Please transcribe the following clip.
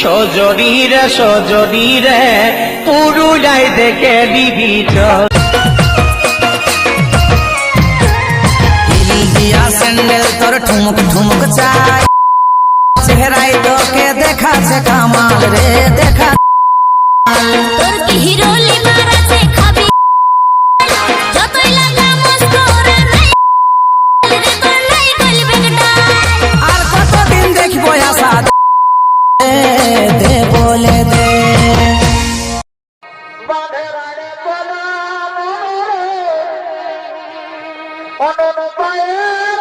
সজনীরে সজনীরে পুরুলাই দেখে দিবি দিয়া স্যান্ডেল তোর ঠুমুক ঠুমুক চাই। বলে দে। বাঁধের আড়ে বলা অনু পায়ে